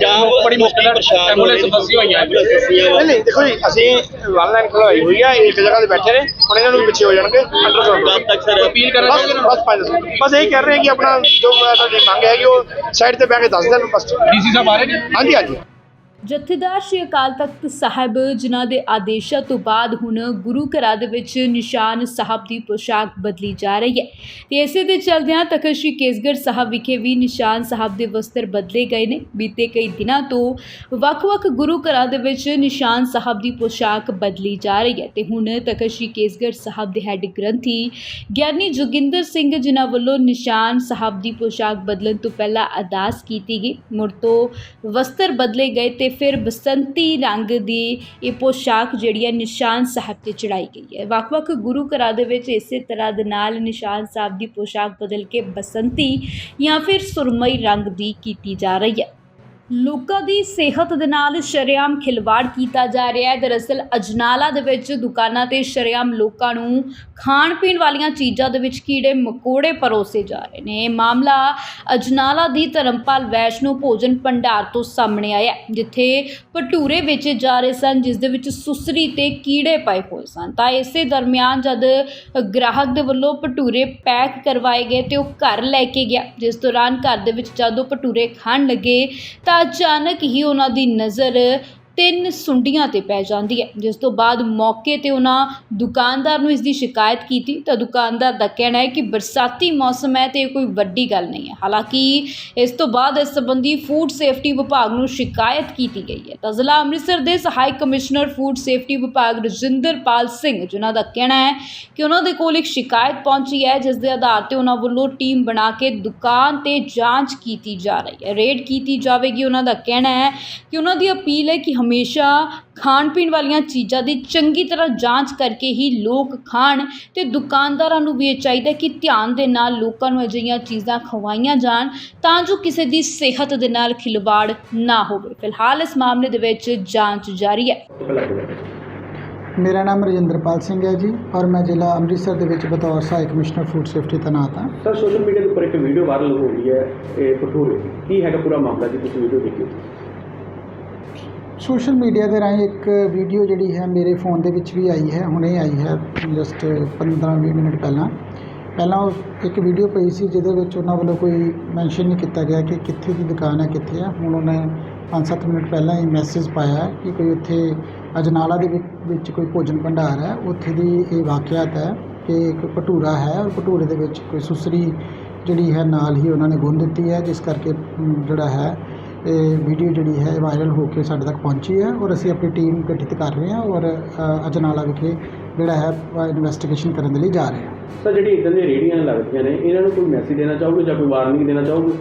ਜਾਮ ਬੜੀ ਮੁਸ਼ਕਿਲ ਹੈ ਐਂਬੂਲੈਂਸ ਫਸੀ ਹੋਈ ਹੈ ਨਹੀਂ ਨਹੀਂ ਦੇਖੋ ਜੀ ਅਸੀਂ ਵਨ ਲਾਈਨ ਖਲਵਾਈ ਹੋਈ ਆ ਇੱਕ ਜਗ੍ਹਾ ਤੇ ਬੈਠੇ ਨੇ ਹੁਣ ਇਹਨਾਂ ਨੂੰ ਵੀ ਪਿੱਛੇ ਹੋ ਜਾਣਗੇ ਅੰਡਰ ਕੰਟਰੋਲ ਤੱਕ ਸਰ ਅਪੀਲ ਕਰਨ ਬਸ ਬਸ ਇਹ ਕਹਿ ਰਹੇ ਹਾਂ ਕਿ ਆਪਣਾ ਜੋ ਤੁਹਾਡੀ ਮੰਗ ਹੈਗੀ ਉਹ ਸਾਈਡ ਤੇ ਬਹਿ ਕੇ ਦੱਸ ਦੇਣ ਬਸ। ਡੀਸੀ ਸਾਹਿਬ ਆ ਰਹੇ ਨੇ? ਹਾਂਜੀ ਹਾਂਜੀ। ਜਥੇਦਾਰ ਸ਼੍ਰੀ ਅਕਾਲ ਤਖਤ ਸਾਹਿਬ, ਜਿਨ੍ਹਾਂ ਦੇ ਆਦੇਸ਼ਾਂ ਤੋਂ ਬਾਅਦ ਹੁਣ ਗੁਰੂ ਘਰਾਂ ਦੇ ਵਿੱਚ ਨਿਸ਼ਾਨ ਸਾਹਿਬ ਦੀ ਪੋਸ਼ਾਕ ਬਦਲੀ ਜਾ ਰਹੀ ਹੈ। ਤੇ ਇਸੇ ਦੇ ਚਲਦਿਆਂ ਤਖਤ ਸ਼੍ਰੀ ਕੇਸਗੜ੍ਹ ਸਾਹਿਬ ਵਿਖੇ ਵੀ ਨਿਸ਼ਾਨ ਸਾਹਿਬ ਦੇ ਵਸਤਰ ਬਦਲੇ ਗਏ ਨੇ। ਬੀਤੇ ਕਈ ਦਿਨਾਂ ਤੋਂ ਵੱਖ-ਵੱਖ ਗੁਰੂ ਘਰਾਂ ਦੇ ਵਿੱਚ ਨਿਸ਼ਾਨ ਸਾਹਿਬ ਦੀ ਪੋਸ਼ਾਕ ਬਦਲੀ ਜਾ ਰਹੀ ਹੈ। ਤੇ ਹੁਣ ਤਖਤ ਸ਼੍ਰੀ ਕੇਸਗੜ੍ਹ ਸਾਹਿਬ ਦੇ ਹੈੱਡ ਗ੍ਰੰਥੀ ਗਿਆਨੀ ਜੋਗਿੰਦਰ ਸਿੰਘ ਜਿਨ੍ਹਾਂ ਵੱਲੋਂ ਨਿਸ਼ਾਨ ਸਾਹਿਬ ਦੀ ਪੋਸ਼ਾਕ ਬਦਲਣ ਤੋਂ ਪਹਿਲਾਂ ਅਰਦਾਸ ਕੀਤੀ ਗਈ। ਮੁੜ ਤੋਂ ਵਸਤਰ ਬਦਲੇ ਗਏ ਤੇ ਫਿਰ ਬਸੰਤੀ ਰੰਗ ਦੀ ਇਹ ਪੋਸ਼ਾਕ ਜਿਹੜੀ ਹੈ ਨਿਸ਼ਾਨ ਸਾਹਿਬ ਤੇ ਚੜਾਈ ਗਈ ਹੈ। ਵੱਖ-ਵੱਖ ਗੁਰੂ ਘਰਾਂ ਦੇ ਵਿੱਚ ਇਸੇ ਤਰ੍ਹਾਂ ਦੇ ਨਾਲ ਨਿਸ਼ਾਨ ਸਾਹਿਬ ਦੀ ਪੋਸ਼ਾਕ ਬਦਲ ਕੇ ਬਸੰਤੀ ਜਾਂ ਫਿਰ ਸੁਰਮਈ ਰੰਗ ਦੀ ਕੀਤੀ ਜਾ ਰਹੀ ਹੈ। ਲੋਕਾਂ ਦੀ ਸਿਹਤ ਦੇ ਨਾਲ ਸ਼ਰੇਆਮ ਖਿਲਵਾੜ ਕੀਤਾ ਜਾ ਰਿਹਾ ਹੈ। ਦਰਅਸਲ ਅਜਨਾਲਾ ਦੇ ਵਿੱਚ ਦੁਕਾਨਾਂ ਤੇ ਸ਼ਰੇਆਮ ਲੋਕਾਂ ਨੂੰ ਖਾਣ ਪੀਣ ਵਾਲੀਆਂ ਚੀਜ਼ਾਂ ਦੇ ਵਿੱਚ ਕੀੜੇ ਮਕੌੜੇ ਪਰੋਸੇ ਜਾ ਰਹੇ ਨੇ। ਇਹ ਮਾਮਲਾ ਅਜਨਾਲਾ ਦੀ ਧਰਮਪਾਲ ਵੈਸ਼ਨੋ ਭੋਜਨ ਭੰਡਾਰ ਤੋਂ ਸਾਹਮਣੇ ਆਇਆ ਹੈ, ਜਿੱਥੇ ਭਟੂਰੇ ਵੇਚੇ ਜਾ ਰਹੇ ਸਨ ਜਿਸ ਦੇ ਵਿੱਚ ਸੁਸਰੀ ਤੇ ਕੀੜੇ ਪਏ ਹੋਏ ਸਨ। ਤਾਂ ਇਸੇ ਦਰਮਿਆਨ ਜਦ ਗ੍ਰਾਹਕ ਦੇ ਵੱਲੋਂ ਭਟੂਰੇ ਪੈਕ ਕਰਵਾਏ ਗਏ ਤੇ ਉਹ ਘਰ ਲੈ ਕੇ ਗਿਆ ਜਿਸ ਦੌਰਾਨ ਘਰ ਦੇ ਵਿੱਚ ਜਦੋਂ ਭਟੂਰੇ ਖਾਣ ਲੱਗੇ ਤਾਂ ਅਚਾਨਕ ਹੀ ਉਹਨਾਂ ਦੀ ਨਜ਼ਰ ਤਿੰਨ ਸੁੰਡੀਆਂ ਤੇ ਪੈ ਜਾਂਦੀ ਹੈ। ਜਿਸ ਤੋਂ ਬਾਅਦ ਮੌਕੇ ਤੇ ਉਹਨਾਂ ਦੁਕਾਨਦਾਰ ਨੂੰ ਇਸ ਦੀ ਸ਼ਿਕਾਇਤ ਕੀਤੀ। ਤਾਂ ਦੁਕਾਨਦਾਰ ਦਾ ਕਹਿਣਾ ਹੈ ਕਿ ਬਰਸਾਤੀ ਮੌਸਮ ਹੈ ਤੇ ਇਹ ਕੋਈ ਵੱਡੀ ਗੱਲ ਨਹੀਂ ਹੈ। ਹਾਲਾਂਕਿ ਇਸ ਤੋਂ ਬਾਅਦ ਇਸ ਸੰਬੰਧੀ ਫੂਡ ਸੇਫਟੀ ਵਿਭਾਗ ਨੂੰ ਸ਼ਿਕਾਇਤ ਕੀਤੀ ਗਈ ਹੈ। ਤਾਂ ਜ਼ਿਲ੍ਹਾ ਅੰਮ੍ਰਿਤਸਰ ਦੇ ਸਹਾਇਕ ਕਮਿਸ਼ਨਰ ਫੂਡ ਸੇਫਟੀ ਵਿਭਾਗ ਰਜਿੰਦਰਪਾਲ ਸਿੰਘ, ਜਿਨ੍ਹਾਂ ਦਾ ਕਹਿਣਾ ਹੈ ਕਿ ਉਹਨਾਂ ਦੇ ਕੋਲ ਇੱਕ ਸ਼ਿਕਾਇਤ ਪਹੁੰਚੀ ਹੈ, ਜਿਸ ਦੇ ਆਧਾਰ ਤੇ ਉਹਨਾਂ ਵੱਲੋਂ ਟੀਮ ਬਣਾ ਕੇ ਦੁਕਾਨ ਤੇ ਜਾਂਚ ਕੀਤੀ ਜਾ ਰਹੀ ਹੈ। ਰੇਡ ਕੀਤੀ ਜਾਵੇਗੀ। ਉਹਨਾਂ ਦਾ ਕਹਿਣਾ ਹੈ ਕਿ ਉਹਨਾਂ ਦੀ ਅਪੀਲ ਹੈ ਕਿ ਹਮੇਸ਼ਾ ਖਾਣ ਪੀਣ ਵਾਲੀਆਂ ਚੀਜ਼ਾਂ ਦੀ ਚੰਗੀ ਤਰ੍ਹਾਂ ਜਾਂਚ ਕਰਕੇ ਹੀ ਲੋਕ ਖਾਣ ਤੇ ਦੁਕਾਨਦਾਰਾਂ ਨੂੰ ਵੀ ਇਹ ਚਾਹੀਦਾ ਕਿ ਧਿਆਨ ਦੇ ਨਾਲ ਲੋਕਾਂ ਨੂੰ ਅਜਿਹੀਆਂ ਚੀਜ਼ਾਂ ਖਵਾਈਆਂ ਜਾਣ ਤਾਂ ਜੋ ਕਿਸੇ ਦੀ ਸਿਹਤ ਦੇ ਨਾਲ ਖਿਲਵਾੜ ਨਾ ਹੋਵੇ। ਫਿਲਹਾਲ ਇਸ ਮਾਮਲੇ ਦੇ ਵਿੱਚ ਜਾਂਚ ਜਾਰੀ ਹੈ। ਮੇਰਾ ਨਾਮ ਰਜਿੰਦਰਪਾਲ ਸਿੰਘ ਹੈ ਜੀ ਔਰ ਮੈਂ ਜ਼ਿਲ੍ਹਾ ਅੰਮ੍ਰਿਤਸਰ ਦੇ ਵਿੱਚ ਬਤੌਰ ਸਹਾਇਕ ਕਮਿਸ਼ਨਰ ਫੂਡ ਸੇਫਟੀ ਤੈਨਾਤ ਹਾਂ। ਸਰ ਸੋਸ਼ਲ ਮੀਡੀਆ ਦੇ ਉੱਪਰ ਇੱਕ ਵੀਡੀਓ ਵਾਇਰਲ ਹੋ ਰਹੀ ਹੈ ਇਹ ਭਟੂਰੇ ਕੀ ਹੈਗਾ ਪੂਰਾ ਮਾਮਲਾ ਜੀ? ਤੁਸੀਂ ਵੀਡੀਓ ਦੇਖਿਓ ਸੋਸ਼ਲ ਮੀਡੀਆ ਦੇ ਰਾਹੀਂ ਇੱਕ ਵੀਡੀਓ ਜਿਹੜੀ ਹੈ ਮੇਰੇ ਫੋਨ ਦੇ ਵਿੱਚ ਵੀ ਆਈ ਹੈ, ਹੁਣੇ ਆਈ ਹੈ, ਜਸਟ 15-20 ਮਿੰਟ ਪਹਿਲਾਂ। ਪਹਿਲਾਂ ਉਹ ਇੱਕ ਵੀਡੀਓ ਪਈ ਸੀ, ਜਿਹਦੇ ਵਿੱਚ ਉਹਨਾਂ ਵੱਲੋਂ ਕੋਈ ਮੈਂਸ਼ਨ ਨਹੀਂ ਕੀਤਾ ਗਿਆ ਕਿ ਕਿੱਥੇ ਦੀ ਦੁਕਾਨ ਹੈ, ਕਿੱਥੇ ਹੈ। ਹੁਣ ਉਹਨੇ 5-7 ਮਿੰਟ ਪਹਿਲਾਂ ਹੀ ਮੈਸੇਜ ਪਾਇਆ ਕਿ ਕੋਈ ਉੱਥੇ ਅਜਨਾਲਾ ਦੇ ਵਿੱਚ- ਵਿੱਚ ਕੋਈ ਭੋਜਨ ਭੰਡਾਰ ਹੈ। ਉੱਥੇ ਦੀ ਇਹ ਵਾਕਿਆਤ ਹੈ ਕਿ ਇੱਕ ਭਟੂਰਾ ਹੈ ਔਰ ਭਟੂਰੇ ਦੇ ਵਿੱਚ ਕੋਈ ਸੁਸਰੀ ਜਿਹੜੀ ਹੈ, ਨਾਲ ਹੀ ਉਹਨਾਂ ਨੇ ਗੁੰਨ ਦਿੱਤੀ ਹੈ, ਜਿਸ ਕਰਕੇ, ਜਿਹੜਾ ਹੈ ਇਹ ਵੀਡੀਓ ਜਿਹੜੀ ਹੈ ਵਾਇਰਲ ਹੋ ਕੇ ਸਾਡੇ ਤੱਕ ਪਹੁੰਚੀ ਹੈ ਔਰ ਅਸੀਂ ਆਪਣੀ ਟੀਮ ਗਠਿਤ ਕਰ ਰਹੇ ਹਾਂ ਔਰ ਅਜਨਾਲਾ ਵਿਖੇ ਜਿਹੜਾ ਹੈ ਇਨਵੈਸਟੀਗੇਸ਼ਨ ਕਰਨ ਦੇ ਲਈ ਜਾ ਰਹੇ ਹਾਂ। ਸਰ ਜਿਹੜੀ ਇਦਾਂ ਦੀਆਂ ਰੇੜੀਆਂ ਲੱਗਦੀਆਂ ਨੇ ਇਹਨਾਂ ਨੂੰ ਕੋਈ ਮੈਸੇਜ ਦੇਣਾ ਚਾਹੋਗੇ ਜਾਂ ਕੋਈ ਵਾਰਨਿੰਗ ਦੇਣਾ ਚਾਹੋਗੇ?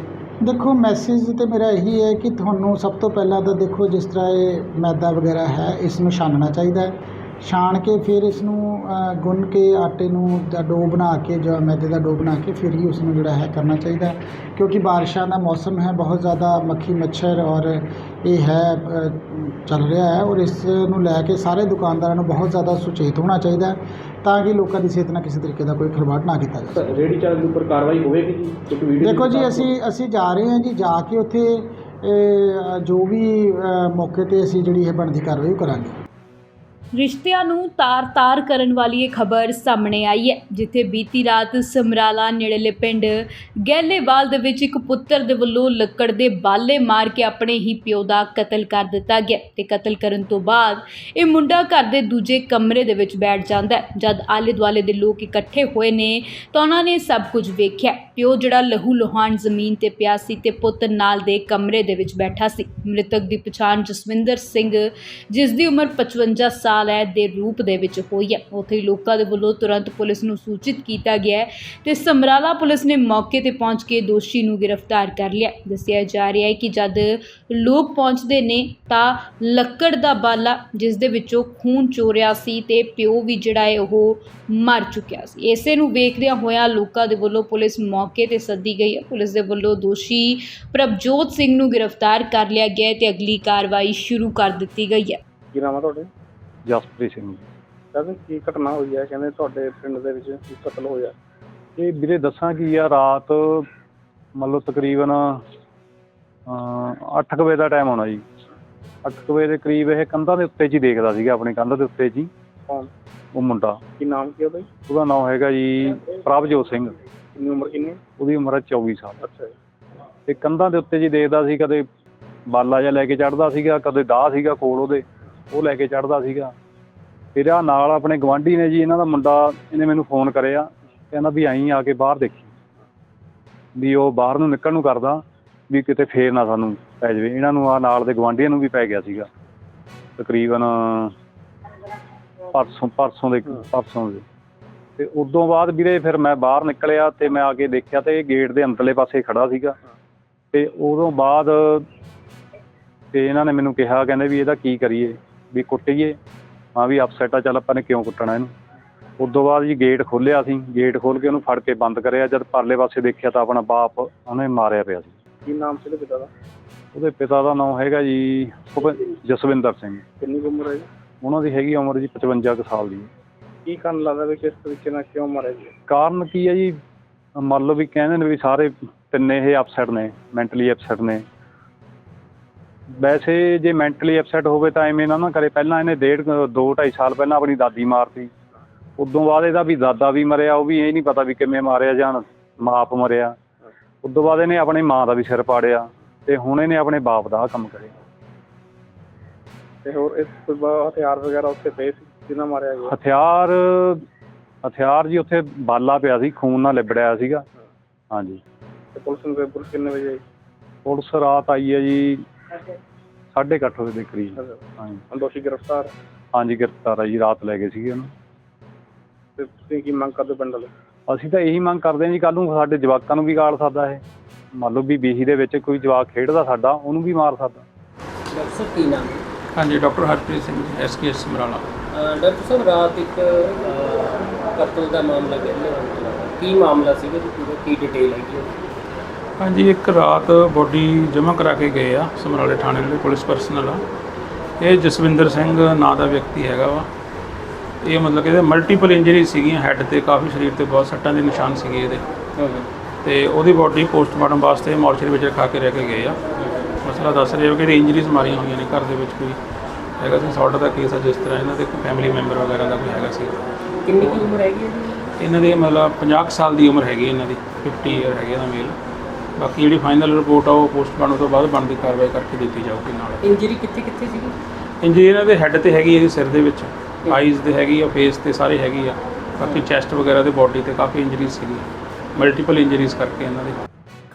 ਦੇਖੋ ਮੈਸੇਜ ਤੇ ਮੇਰਾ ਇਹੀ ਹੈ ਕਿ ਤੁਹਾਨੂੰ ਸਭ ਤੋਂ ਪਹਿਲਾਂ ਤਾਂ ਦੇਖੋ ਜਿਸ ਤਰ੍ਹਾਂ ਇਹ ਮੈਦਾ ਵਗੈਰਾ ਹੈ ਇਸ ਨੂੰ ਛਾਨਣਾ ਚਾਹੀਦਾ ਹੈ। ਛਾਣ ਕੇ ਫਿਰ ਇਸ ਨੂੰ ਗੁੰਨ ਕੇ ਆਟੇ ਨੂੰ ਜਾਂ ਡੋ ਬਣਾ ਕੇ ਜਾਂ ਮੈਦੇ ਦਾ ਡੋ ਬਣਾ ਕੇ ਫਿਰ ਹੀ ਉਸ ਨੂੰ ਜਿਹੜਾ ਹੈ ਕਰਨਾ ਚਾਹੀਦਾ ਹੈ। ਕਿਉਂਕਿ ਬਾਰਿਸ਼ਾਂ ਦਾ ਮੌਸਮ ਹੈ ਬਹੁਤ ਜ਼ਿਆਦਾ ਮੱਖੀ ਮੱਛਰ ਔਰ ਇਹ ਹੈ ਚੱਲ ਰਿਹਾ ਹੈ ਔਰ ਇਸ ਨੂੰ ਲੈ ਕੇ ਸਾਰੇ ਦੁਕਾਨਦਾਰਾਂ ਨੂੰ ਬਹੁਤ ਜ਼ਿਆਦਾ ਸੁਚੇਤ ਹੋਣਾ ਚਾਹੀਦਾ ਹੈ ਤਾਂ ਕਿ ਲੋਕਾਂ ਦੀ ਸਿਹਤ ਨਾਲ ਕਿਸੇ ਤਰੀਕੇ ਦਾ ਕੋਈ ਖਿਲਵਾੜ ਨਾ ਕੀਤਾ ਜਾ ਸਕੇ। ਸਰ ਰੇੜੀ ਚਾਲਕ ਦੇ ਉੱਪਰ ਕਾਰਵਾਈ ਹੋਵੇਗੀ? ਜੀ ਕਿਉਂਕਿ ਵੀਡੀਓ ਦੇਖੋ ਜੀ ਅਸੀਂ ਅਸੀਂ ਜਾ ਰਹੇ ਹਾਂ ਜੀ ਜਾ ਕੇ ਉੱਥੇ ਜੋ ਵੀ ਮੌਕੇ ਤੇ ਅਸੀਂ ਜਿਹੜੀ ਇਹ ਬਣਦੀ ਕਾਰਵਾਈ ਕਰਾਂਗੇ। ਰਿਸ਼ਤਿਆਂ ਨੂੰ ਤਾਰ-ਤਾਰ ਕਰਨ ਵਾਲੀ ਇਹ ਖਬਰ ਸਾਹਮਣੇ ਆਈ ਹੈ, ਜਿੱਥੇ ਬੀਤੀ ਰਾਤ ਸਮਰਾਲਾ ਨੇੜਲੇ ਪਿੰਡ ਗਹਿਲੇਵਾਲ ਦੇ ਵਿੱਚ ਇੱਕ ਪੁੱਤਰ ਦੇ ਵੱਲੋਂ ਲੱਕੜ ਦੇ ਬਾਲੇ ਮਾਰ ਕੇ ਆਪਣੇ ਹੀ ਪਿਓ ਦਾ ਕਤਲ ਕਰ ਦਿੱਤਾ ਗਿਆ ਤੇ ਕਤਲ ਕਰਨ ਤੋਂ ਬਾਅਦ ਇਹ ਮੁੰਡਾ ਘਰ ਦੇ ਦੂਜੇ ਕਮਰੇ ਦੇ ਵਿੱਚ ਬੈਠ ਜਾਂਦਾ ਹੈ। ਜਦ ਆਲੇ-ਦੁਆਲੇ ਦੇ ਲੋਕ ਇਕੱਠੇ ਹੋਏ ਨੇ ਤਾਂ ਉਹਨਾਂ ਨੇ ਸਭ ਕੁਝ ਵੇਖਿਆ। ਪਿਓ ਜਿਹੜਾ ਲਹੂ ਲੋਹਾਨ ਜ਼ਮੀਨ ਤੇ ਪਿਆ ਸੀ ਤੇ ਪੁੱਤ ਨਾਲ ਦੇ ਕਮਰੇ ਦੇ ਵਿੱਚ ਬੈਠਾ ਸੀ। ਮ੍ਰਿਤਕ ਦੀ ਪਛਾਣ ਜਸਵਿੰਦਰ ਸਿੰਘ ਜਿਸ ਦੀ ਉਮਰ 55 ਸਾਲ ਹੈ ਦੇ ਰੂਪ ਦੇ ਵਿੱਚ ਹੋਈ ਹੈ। ਉੱਥੇ ਲੋਕਾਂ ਦੇ ਵੱਲੋਂ ਤੁਰੰਤ ਪੁਲਿਸ ਨੂੰ ਸੂਚਿਤ ਕੀਤਾ ਗਿਆ ਹੈ ਤੇ ਸਮਰਾਲਾ ਪੁਲਿਸ ਨੇ ਮੌਕੇ ਤੇ ਪਹੁੰਚ ਕੇ ਦੋਸ਼ੀ ਨੂੰ ਗ੍ਰਿਫਤਾਰ ਕਰ ਲਿਆ। ਦੱਸਿਆ ਜਾ ਰਿਹਾ ਹੈ ਕਿ ਜਦ ਲੋਕ ਪਹੁੰਚਦੇ ਨੇ ਤਾਂ ਲੱਕੜ ਦਾ ਬਾਲਾ ਜਿਸ ਦੇ ਵਿੱਚੋਂ ਖੂਨ ਚੋਰਿਆ ਸੀ ਤੇ ਪਿਓ ਵੀ ਜਿਹੜਾ ਹੈ ਉਹ ਮਰ ਚੁੱਕਿਆ ਸੀ। ਇਸੇ ਨੂੰ ਵੇਖਦਿਆਂ ਹੋਇਆਂ ਲੋਕਾਂ ਦੇ ਵੱਲੋਂ ਪੁਲਿਸ ਮੌਕੇ ਤੇ ਸੱਦੀ ਗਈ ਹੈ। ਪੁਲਿਸ ਦੇ ਵੱਲੋਂ ਦੋਸ਼ੀ ਪ੍ਰਭਜੋਤ ਸਿੰਘ ਨੂੰ ਗ੍ਰਿਫਤਾਰ ਕਰ ਲਿਆ ਗਿਆ ਤੇ ਅਗਲੀ ਕਾਰਵਾਈ ਸ਼ੁਰੂ ਕਰ ਦਿੱਤੀ ਗਈ ਹੈ। ਕੀ ਨਾਮ ਆ ਤੁਹਾਡੇ? ਜਸਪ੍ਰੀਤ ਸਿੰਘ ਸਰ ਕੀ ਘਟਨਾ ਹੋਈ ਹੈ ਕਹਿੰਦੇ ਤੁਹਾਡੇ ਪਿੰਡ ਦੇ ਵਿੱਚ ਕੀ ਕਤਲ ਹੋਇਆ। ਇਹ ਵੀਰੇ ਦੱਸਾਂ ਕੀ ਆ ਰਾਤ ਮੰਨ ਲਓ ਤਕਰੀਬਨ 8 ਵਜੇ ਦਾ ਟਾਈਮ ਹੋਣਾ ਜੀ। 8 ਵਜੇ ਦੇ ਕਰੀਬ ਇਹ ਕੰਧਾਂ ਦੇ ਉੱਤੇ ਹੀ ਦੇਖਦਾ ਸੀਗਾ ਆਪਣੀ ਕੰਧ ਦੇ ਉੱਤੇ ਕੌਣ? ਉਹ ਮੁੰਡਾ। ਕੀ ਨਾਮ ਕੀ ਉਹਦਾ ਜੀ? ਉਹਦਾ ਨਾਮ ਹੈਗਾ ਜੀ ਪ੍ਰਭਜੋਤ ਸਿੰਘ। ਕਿੰਨੀ ਉਮਰ ਕਿੰਨੀ? ਹੈ? ਉਹਦੀ ਉਮਰ ਹੈ 24 ਸਾਲ। ਅੱਛਾ ਜੀ। ਤੇ ਕੰਧਾਂ ਦੇ ਉੱਤੇ ਜੀ ਦੇਖਦਾ ਸੀ ਕਦੇ ਬਾਲਾ ਜਿਹਾ ਲੈ ਕੇ ਚੜਦਾ ਸੀਗਾ ਕਦੇ ਦਾਹ ਸੀਗਾ ਕੋਲ ਉਹਦੇ। ਉਹ ਲੈ ਕੇ ਚੜਦਾ ਸੀਗਾ। ਫਿਰ ਆ ਨਾਲ ਆਪਣੇ ਗਵਾਂਢੀ ਨੇ ਜੀ, ਇਹਨਾਂ ਦਾ ਮੁੰਡਾ, ਇਹਨੇ ਮੈਨੂੰ ਫੋਨ ਕਰਿਆ। ਕਹਿੰਦਾ ਵੀ ਆਈ ਆ ਕੇ ਬਾਹਰ ਦੇਖੀ। ਵੀ ਉਹ ਬਾਹਰ ਨੂੰ ਨਿਕਲਣ ਨੂੰ ਕਰਦਾ, ਵੀ ਕਿਤੇ ਫੇਰ ਨਾ ਸਾਨੂੰ ਪੈ ਜਾਵੇ। ਇਹਨਾਂ ਨੂੰ ਆ ਨਾਲ ਦੇ ਗਵਾਂਢੀਆਂ ਨੂੰ ਵੀ ਪੈ ਗਿਆ ਸੀਗਾ। ਤਕਰੀਬਨ ਪਰਸੋਂ ਪਰਸੋਂ ਦੇ ਪਰਸੋਂ ਦੇ। ਤੇ ਉਦੋਂ ਬਾਅਦ ਵੀਰੇ ਫਿਰ ਮੈਂ ਬਾਹਰ ਨਿਕਲਿਆ ਤੇ ਮੈਂ ਆ ਕੇ ਦੇਖਿਆ ਤੇ ਇਹ ਗੇਟ ਦੇ ਅੰਦਰਲੇ ਪਾਸੇ ਖੜਾ ਸੀਗਾ। ਤੇ ਉਦੋਂ ਬਾਅਦ ਤੇ ਇਹਨਾਂ ਨੇ ਮੈਨੂੰ ਕਿਹਾ, ਕਹਿੰਦੇ ਵੀ ਇਹਦਾ ਕੀ ਕਰੀਏ? ਵੀ ਕੁੱਟੀਏ। ਹਾਂ ਵੀ ਅਪਸੈਟ ਆ ਚੱਲ ਆਪਾਂ ਨੇ ਕਿਉਂ ਕੁੱਟਣਾ ਇਹਨੂੰ? ਉਦੋਂ ਬਾਅਦ ਜੀ ਗੇਟ ਖੋਲ੍ਹਿਆ ਸੀ ਗੇਟ ਖੋਲ੍ਹ ਕੇ ਉਹਨੂੰ ਫੜ ਕੇ ਬੰਦ ਕਰਿਆ। ਜਦ ਪਰਲੇ ਪਾਸੇ ਦੇਖਿਆ ਤਾਂ ਆਪਣਾ ਬਾਪ ਉਹਨੇ ਮਾਰਿਆ ਪਿਆ ਸੀ। ਕੀ ਨਾਮ ਸੀ ਉਹਦੇ ਪਿਤਾ ਦਾ? ਉਹਦੇ ਪਿਤਾ ਦਾ ਨਾਮ ਹੈਗਾ ਜੀ ਭੁਪਿੰ- ਜਸਵਿੰਦਰ ਸਿੰਘ। ਕਿੰਨੀ ਕੁ ਉਮਰ ਹੈ ਜੀ? ਉਹਨਾਂ ਦੀ ਹੈਗੀ ਉਮਰ ਜੀ 55 ਕੁ ਸਾਲ ਦੀ। ਕੀ ਕਾਰਨ ਲੱਗਦਾ ਵੀ ਕਿਸ ਤਰੀਕੇ ਨਾਲ ਕਿਉਂ ਮਾਰਿਆ ਜੀ? ਕਾਰਨ ਕੀ ਹੈ ਜੀ? ਮੰਨ ਲਓ ਵੀ ਕਹਿੰਦੇ ਨੇ ਵੀ ਸਾਰੇ ਤਿੰਨੇ ਇਹ ਅਪਸੈਟ ਨੇ ਮੈਂਟਲੀ ਅਪਸੈਟ ਨੇ। ਵੈਸੇ ਜੇ ਮੈਂਟਲੀ ਅਪਸੈਟ ਹੋਵੇ ਤਾਂ ਐਵੇਂ ਨਾ ਨਾ ਕਰੇ। ਪਹਿਲਾਂ ਇਹਨੇ ਡੇਢ ਦੋ ਢਾਈ ਸਾਲ ਪਹਿਲਾਂ ਆਪਣੀ ਦਾਦੀ ਮਾਰਤੀ। ਉਦੋਂ ਬਾਅਦ ਇਹਦਾ ਵੀ ਦਾਦਾ ਵੀ ਮਰਿਆ ਉਹ ਵੀ ਇਹ ਨਹੀਂ ਪਤਾ ਵੀ ਕਿਵੇਂ ਮਾਰਿਆ ਜਾਂ ਮਾਪ ਮਰਿਆ। ਉਦੋਂ ਬਾਅਦ ਇਹਨੇ ਆਪਣੇ ਮਾਂ ਦਾ ਵੀ ਸਿਰ ਪਾੜਿਆ ਤੇ ਹੁਣ ਇਹਨੇ ਆਪਣੇ ਬਾਪ ਦਾ ਕੰਮ ਕਰਿਆ। ਤੇ ਹੋਰ ਇਸ ਤੋਂ ਬਾਅਦ ਹਥਿਆਰ ਵਗੈਰਾ ਉੱਥੇ ਪਏ ਸੀ? ਜਿਹਨਾਂ ਮਾਰਿਆ ਗਿਆ? ਹਥਿਆਰ ਹਥਿਆਰ ਜੀ ਉੱਥੇ ਬਾਲਾ ਪਿਆ ਸੀ ਖੂਨ ਨਾਲ ਲਿਬੜਿਆ ਸੀਗਾ। ਹਾਂਜੀ। ਤੇ ਪੁਲਿਸ ਨੂੰ ਪੇਪਰ ਕਿੰਨੇ ਵਜੇ ਆਈ? ਪੁਲਿਸ ਰਾਤ ਆਈ ਹੈ ਜੀ ਸਾਢੇ ਕੁ ਅੱਠ ਵਜੇ ਦੇ ਕਰੀਬ। ਹਾਂਜੀ। ਦੋਸ਼ੀ ਗ੍ਰਿਫਤਾਰ? ਹਾਂਜੀ ਗ੍ਰਿਫਤਾਰ ਆ ਜੀ ਰਾਤ ਲੈ ਗਏ ਸੀਗੇ ਉਹਨੂੰ। ਤੇ ਤੁਸੀਂ ਕੀ ਮੰਗ ਕਰਦੇ ਪਿੰਡ ਵਾਲੇ? ਅਸੀਂ ਤਾਂ ਇਹੀ ਮੰਗ ਕਰਦੇ ਹਾਂ ਜੀ ਕੱਲ ਨੂੰ ਸਾਡੇ ਜਵਾਕਾਂ ਨੂੰ ਵੀ ਗਾਲ ਸਕਦਾ ਇਹ। ਮੰਨ ਲਓ ਵੀ ਬੀਹੀ ਦੇ ਵਿੱਚ ਕੋਈ ਜਵਾਕ ਖੇਡਦਾ ਸਾਡਾ ਉਹਨੂੰ ਵੀ ਮਾਰ ਸਕਦਾ। ਡਾਕਟਰ ਸਾਹਿਬ ਕੀ ਨਾਮ? ਹੈ? ਹਾਂਜੀ ਡਾਕਟਰ ਹਰਪ੍ਰੀਤ ਸਿੰਘ ਐਸਕੇਐਸ ਸਮਰਾਲਾ। ਅਹ ਡਾਕਟਰ ਸਾਹਿਬ ਰਾਤ ਇੱਕ ਅਹ, ਕਤਲ ਦਾ ਮਾਮਲਾ ਕਹਿੰਦੇ ਹੋ ਕੀ ਮਾਮਲਾ ਸੀਗਾ ਜੀ? ਪੂਰਾ ਕੀ ਡਿਟੇਲ ਹੈਗੀ ਉਹਦੀ? ਹਾਂਜੀ ਇੱਕ ਰਾਤ ਬੋਡੀ ਜਮ੍ਹਾਂ ਕਰਾ ਕੇ ਗਏ ਆ ਸਮਰਾਲੇ ਥਾਣੇ ਦੇ ਪੁਲਿਸ ਪਰਸਨਲ ਆ। ਇਹ ਜਸਵਿੰਦਰ ਸਿੰਘ ਨਾਂ ਦਾ ਵਿਅਕਤੀ ਹੈਗਾ ਵਾ। ਇਹ ਮਤਲਬ ਕਿ ਇਹਦੇ ਮਲਟੀਪਲ ਇੰਜਰੀ ਸੀਗੀਆਂ ਹੈੱਡ ਤੇ ਕਾਫੀ ਸਰੀਰ ਤੇ ਬਹੁਤ ਸੱਟਾਂ ਦੇ ਨਿਸ਼ਾਨ ਸੀਗੇ ਇਹਦੇ। ਤੇ ਉਹਦੀ ਬੋਡੀ ਪੋਸਟਮਾਰਟਮ ਵਾਸਤੇ ਮੋਰਚਰੀ ਵਿੱਚ ਰਖਾ ਕੇ ਰਹਿ ਕੇ ਗਏ ਆ। ਮਸਲਾ ਦੱਸ ਰਹੇ ਹੋ ਕਿ ਇਹਦੀ ਇੰਜਰੀਜ਼ ਮਾਰੀਆਂ ਹੋਈਆਂ ਨੇ ਘਰ ਦੇ ਵਿੱਚ ਕੋਈ ਹੈਗਾ ਸੀ ਸੌਟ ਦਾ ਕੇਸ ਹੈ ਜਿਸ ਤਰ੍ਹਾਂ ਇਹਨਾਂ ਦੇ ਕੋਈ ਫੈਮਿਲੀ ਮੈਂਬਰ ਵਗੈਰਾ ਦਾ ਕੋਈ ਹੈਗਾ ਸੀ। ਕਿੰਨੀ ਉਮਰ ਹੈਗੀ ਇਹਨਾਂ ਦੇ ਮਤਲਬ 50 ਕੁ ਸਾਲ ਦੀ ਉਮਰ ਹੈਗੀ ਇਹਨਾਂ ਦੀ 50 ਇਅਰ ਹੈਗੇ ਦਾ ਮੇਲ ਬਾਕੀ ਜਿਹੜੀ ਫਾਈਨਲ ਰਿਪੋਰਟ ਆ ਉਹ ਪੋਸਟਮਾਰਟਮ ਤੋਂ ਬਾਅਦ ਬਣਦੀ ਕਾਰਵਾਈ ਕਰਕੇ ਦਿੱਤੀ ਜਾਊਗੀ ਨਾਲ। ਇੰਜਰੀ ਕਿੱਥੇ ਕਿੱਥੇ ਸੀਗੀ? ਇੰਜਰੀ ਇਹਨਾਂ ਦੇ ਹੈੱਡ ਤੇ ਹੈਗੀ ਜੀ ਸਿਰ ਦੇ ਵਿੱਚ। ਆਈਜ਼ ਤੇ ਹੈਗੀ ਆ ਫੇਸ ਤੇ ਸਾਰੇ ਹੈਗੀ ਆ। ਬਾਕੀ ਚੈਸਟ ਵਗੈਰਾ ਤੇ ਬਾਡੀ ਤੇ ਕਾਫੀ ਇੰਜਰੀਜ਼ ਸੀਗੀ। ਮਲਟੀਪਲ ਇੰਜਰੀਜ਼ ਕਰਕੇ ਇਹਨਾਂ ਦੇ।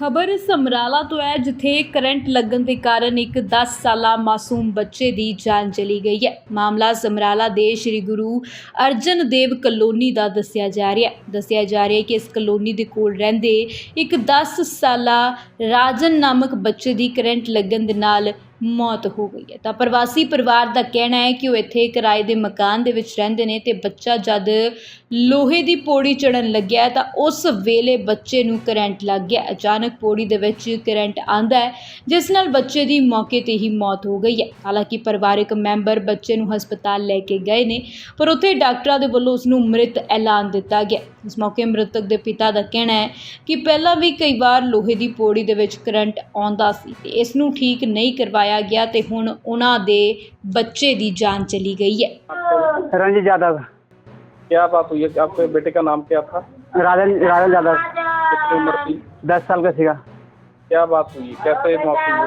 ਖਬਰ ਸਮਰਾਲਾ ਤੋਂ ਹੈ, ਜਿੱਥੇ ਕਰੰਟ ਲੱਗਣ ਦੇ ਕਾਰਨ ਇੱਕ 10 ਸਾਲਾ ਮਾਸੂਮ ਬੱਚੇ ਦੀ ਜਾਨ ਚਲੀ ਗਈ ਹੈ। ਮਾਮਲਾ ਸਮਰਾਲਾ ਦੇ ਸ੍ਰੀ ਗੁਰੂ ਅਰਜਨ ਦੇਵ ਕਲੋਨੀ ਦਾ ਦੱਸਿਆ ਜਾ ਰਿਹਾ ਹੈ। ਦੱਸਿਆ ਜਾ ਰਿਹਾ ਹੈ ਕਿ ਇਸ ਕਲੋਨੀ ਦੇ ਕੋਲ ਰਹਿੰਦੇ ਇੱਕ 10 ਸਾਲਾ ਰਾਜਨ ਨਾਮਕ ਬੱਚੇ ਦੀ ਕਰੰਟ ਲੱਗਣ ਦੇ ਨਾਲ ਮੌਤ ਹੋ ਗਈ ਹੈ। ਤਾਂ ਪ੍ਰਵਾਸੀ ਪਰਿਵਾਰ ਦਾ ਕਹਿਣਾ ਹੈ ਕਿ ਉਹ ਇੱਥੇ ਕਿਰਾਏ ਦੇ ਮਕਾਨ ਦੇ ਵਿੱਚ ਰਹਿੰਦੇ ਨੇ ਤੇ ਬੱਚਾ ਜਦ ਲੋਹੇ ਦੀ ਪੌੜੀ ਚੜਨ ਲੱਗਿਆ ਤਾਂ ਉਸ ਵੇਲੇ ਬੱਚੇ ਨੂੰ ਕਰੰਟ ਲੱਗ ਗਿਆ। ਅਚਾਨਕ ਪੌੜੀ ਦੇ ਵਿੱਚ ਕਰੰਟ ਆਂਦਾ ਹੈ, ਜਿਸ ਨਾਲ ਬੱਚੇ ਦੀ ਮੌਕੇ ਤੇ ਹੀ ਮੌਤ ਹੋ ਗਈ ਹੈ। ਹਾਲਾਂਕਿ ਪਰਿਵਾਰਕ ਮੈਂਬਰ ਬੱਚੇ ਨੂੰ ਹਸਪਤਾਲ ਲੈ ਕੇ ਗਏ ਨੇ, ਪਰ ਉੱਥੇ ਡਾਕਟਰਾਂ ਦੇ ਵੱਲੋਂ ਉਸ ਨੂੰ ਮ੍ਰਿਤ ਐਲਾਨ ਦਿੱਤਾ ਗਿਆ। ਇਸ ਮੌਕੇ ਮ੍ਰਿਤਕ ਦੇ ਪਿਤਾ ਦਾ ਕਹਿਣਾ ਹੈ ਕਿ ਪਹਿਲਾਂ ਵੀ ਕਈ ਵਾਰ ਲੋਹੇ ਦੀ ਪੌੜੀ ਦੇ ਵਿੱਚ ਕਰੰਟ ਆਉਂਦਾ ਸੀ ਤੇ ਇਸ ਨੂੰ ਠੀਕ ਨਹੀਂ ਕਰਵਾਇਆ ਗਿਆ ਤੇ ਹੁਣ ਉਹਨਾਂ ਦੇ ਬੱਚੇ ਦੀ ਜਾਨ ਚਲੀ ਗਈ ਹੈ रंजित यादव क्या बात हुई है आपके बेटे का नाम क्या था राजन राजन यादव कितनी उम्र थी दस साल का सीगा क्या बात हुई कैसे मौत हुई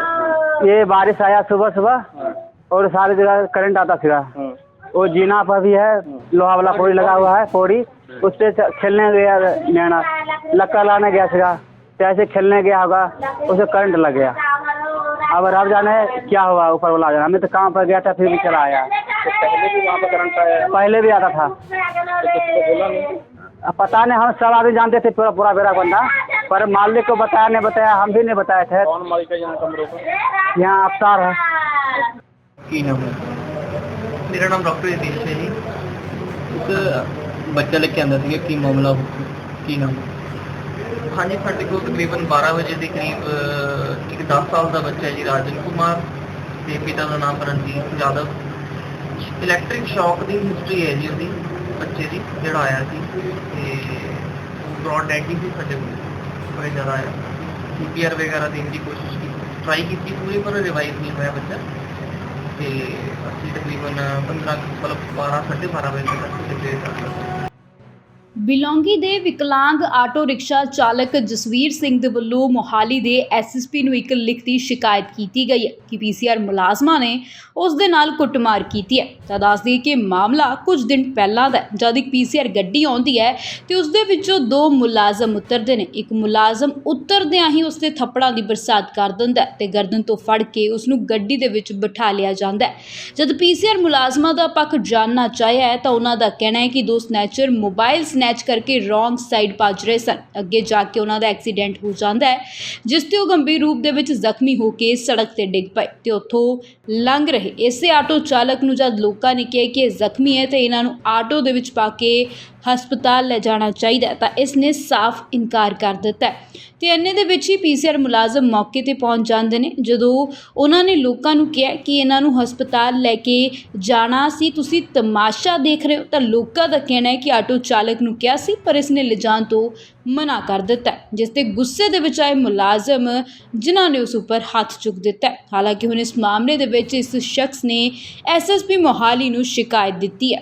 है? ये बारिश आया सुबह सुबह और सारी जगह करंट आता सीगा हाँ। वो जीना पर भी है लोहा वाला पौड़ी लगा हुआ है पौड़ी उस पे च- खेलने गया नैना लक्का लाने गया सीगा तो ऐसे खेलने गया होगा उसे करंट लग गया अब रह जाने क्या हुआ ऊपर वाला? जाना मैं तो काम पर गया था फिर भी चला आया। तो पहले भी वहाँ पर करंट आया पहले भी आता था। तो पता नहीं हम सब आदमी जानते थे पूरा पूरा बेरा बंदा। पर मालिक को बताया नहीं बताया हम भी नहीं बताए थे। कौन मालिक है यहाँ कमरों का? यहाँ अवतार है। की नाम मेरा नाम डॉक्टर रितेश है जी। एक बच्चा लेके आंदा सीगा कि मामला की नाम ਹਾਂਜੀ ਸਾਡੇ ਕੋਲ ਤਕਰੀਬਨ 12 ਵਜੇ ਦੇ ਕਰੀਬ ਇੱਕ 10 ਸਾਲ ਦਾ ਬੱਚਾ ਜੀ, ਰਾਜਨ ਕੁਮਾਰ ਤੇ ਪਿਤਾ ਦਾ ਨਾਮ ਰਣਜੀਤ ਯਾਦਵ। ਇਲੈਕਟ੍ਰਿਕ ਸ਼ੌਕ ਦੀ ਹਿਸਟਰੀ ਹੈ ਜੀ ਉਹਦੀ, ਬੱਚੇ ਦੀ, ਜਿਹੜਾ ਆਇਆ ਸੀ। ਤੇ ਬ੍ਰੌਡ ਡੈਡ ਸੀ ਸਾਡੇ ਕੋਲ, ਬੜੇ ਜ਼ਿਆਦਾ ਆਇਆ। ਸੀਪੀਆਰ ਵਗੈਰਾ ਦੇਣ ਦੀ ਕੋਸ਼ਿਸ਼ ਕੀਤੀ ਟਰਾਈ ਕੀਤੀ ਪੂਰੀ, ਪਰ ਰਿਵਾਈਵ ਨਹੀਂ ਹੋਇਆ ਬੱਚਾ। ਤੇ ਅਸੀਂ ਤਕਰੀਬਨ 15 ਕੁ- ਮਤਲਬ 12 12:30 ਵਜੇ ਤੱਕ ਡਿਕਲੇਅਰ ਕਰ ਬਿਲੋਂਗੀ ਦੇ ਵਿਕਲਾਂਗ ਆਟੋ ਰਿਕਸ਼ਾ ਚਾਲਕ ਜਸਵੀਰ ਸਿੰਘ ਦੇ ਵੱਲੋਂ ਮੋਹਾਲੀ ਦੇ ਐਸਐਸਪੀ ਨੂੰ ਇੱਕ ਲਿਖਤੀ ਸ਼ਿਕਾਇਤ ਕੀਤੀ ਗਈ ਹੈ ਕਿ ਪੀਸੀਆਰ ਮੁਲਾਜ਼ਮਾਂ ਨੇ ਉਸ ਦੇ ਨਾਲ ਕੁੱਟਮਾਰ ਕੀਤੀ ਹੈ। ਤਾਂ ਦੱਸਦੀ ਕਿ ਮਾਮਲਾ ਕੁਝ ਦਿਨ ਪਹਿਲਾਂ ਦਾ ਹੈ, ਜਦ ਇੱਕ ਪੀਸੀਆਰ ਗੱਡੀ ਆਉਂਦੀ ਹੈ ਤੇ ਉਸ ਦੇ ਵਿੱਚੋਂ ਦੋ ਮੁਲਾਜ਼ਮ ਉਤਰਦੇ ਨੇ। ਇੱਕ ਮੁਲਾਜ਼ਮ ਉਤਰਦਿਆਂ ਹੀ ਉਸ ਤੇ ਥੱਪੜਾਂ ਦੀ ਬਰਸਾਤ ਕਰ ਦਿੰਦਾ ਹੈ ਤੇ ਗਰਦਨ ਤੋਂ ਫੜ ਕੇ ਉਸ ਨੂੰ ਗੱਡੀ ਦੇ ਵਿੱਚ ਬਿਠਾ ਲਿਆ ਜਾਂਦਾ ਹੈ। ਜਦ ਪੀਸੀਆਰ ਮੁਲਾਜ਼ਮਾਂ ਦਾ ਪੱਖ ਜਾਣਨਾ ਚਾਹਿਆ ਤਾਂ ਉਹਨਾਂ ਦਾ ਕਹਿਣਾ ਹੈ ਕਿ ਦੋ ਸਨੈਚਰ ਮੋਬਾਈਲ ਸਨੈਚ ਕਰਕੇ ਰੋਂਗ ਸਾਈਡ ਭੱਜ ਰਹੇ ਸਨ। ਅੱਗੇ ਜਾ ਕੇ ਉਹਨਾਂ ਦਾ ਐਕਸੀਡੈਂਟ ਹੋ ਜਾਂਦਾ ਹੈ, ਜਿਸ ਤੇ ਉਹ ਗੰਭੀਰ ਰੂਪ ਦੇ ਵਿੱਚ ਜ਼ਖਮੀ ਹੋ ਕੇ ਸੜਕ ਤੇ ਡਿੱਗ ਪਏ ਤੇ ਉੱਥੋਂ ਲੰਘ ਰਹੇ। ਇਸੇ ਆਟੋ ਚਾਲਕ ਨੂੰ ਜਦ ਲੋਕਾਂ ਨੇ ਕਿਹਾ ਕਿ ਇਹ ਜ਼ਖਮੀ ਹੈ ਤੇ ਇਹਨਾਂ ਨੂੰ ਆਟੋ ਦੇ ਵਿੱਚ ਪਾ ਕੇ ਹਸਪਤਾਲ ਲੈ ਜਾਣਾ ਚਾਹੀਦਾ ਤਾਂ ਇਸ ਨੇ ਸਾਫ਼ ਇਨਕਾਰ ਕਰ ਦਿੱਤਾ ਹੈ। ਤੇ ਇੰਨੇ ਦੇ ਵਿੱਚ ਹੀ ਪੀਸੀਆਰ ਮੁਲਾਜ਼ਮ ਮੌਕੇ ਤੇ ਪਹੁੰਚ ਜਾਂਦੇ ਨੇ, ਜਦੋਂ ਉਹਨਾਂ ਨੇ ਲੋਕਾਂ ਨੂੰ ਕਿਹਾ ਕਿ ਇਹਨਾਂ ਨੂੰ ਹਸਪਤਾਲ ਲੈ ਕੇ ਜਾਣਾ ਸੀ, ਤੁਸੀਂ ਤਮਾਸ਼ਾ ਦੇਖ ਰਹੇ ਹੋ ਤਾਂ ਲੋਕਾਂ ਦਾ ਕਹਿਣਾ ਹੈ ਕਿ ਆਟੋ ਚਾਲਕ ਨੂੰ ਕਿਹਾ ਸੀ, ਪਰ ਇਸ ਨੇ ਲਿਜਾਣ ਤੋਂ ਮਨਾ ਕਰ ਦਿੱਤਾ ਜਿਸ ਤੇ ਗੁੱਸੇ ਦੇ ਵਿੱਚ ਆਏ ਮੁਲਾਜ਼ਮ ਜਿਨ੍ਹਾਂ ਨੇ ਉਸ ਉੱਪਰ ਹੱਥ ਚੁੱਕ ਦਿੱਤਾ ਹਾਲਾਂਕਿ ਹੁਣ ਇਸ ਮਾਮਲੇ ਦੇ ਵਿੱਚ ਇਸ ਸ਼ਖਸ ਨੇ ਐਸਐਸਪੀ ਮੋਹਾਲੀ ਨੂੰ ਸ਼ਿਕਾਇਤ ਦਿੱਤੀ ਹੈ।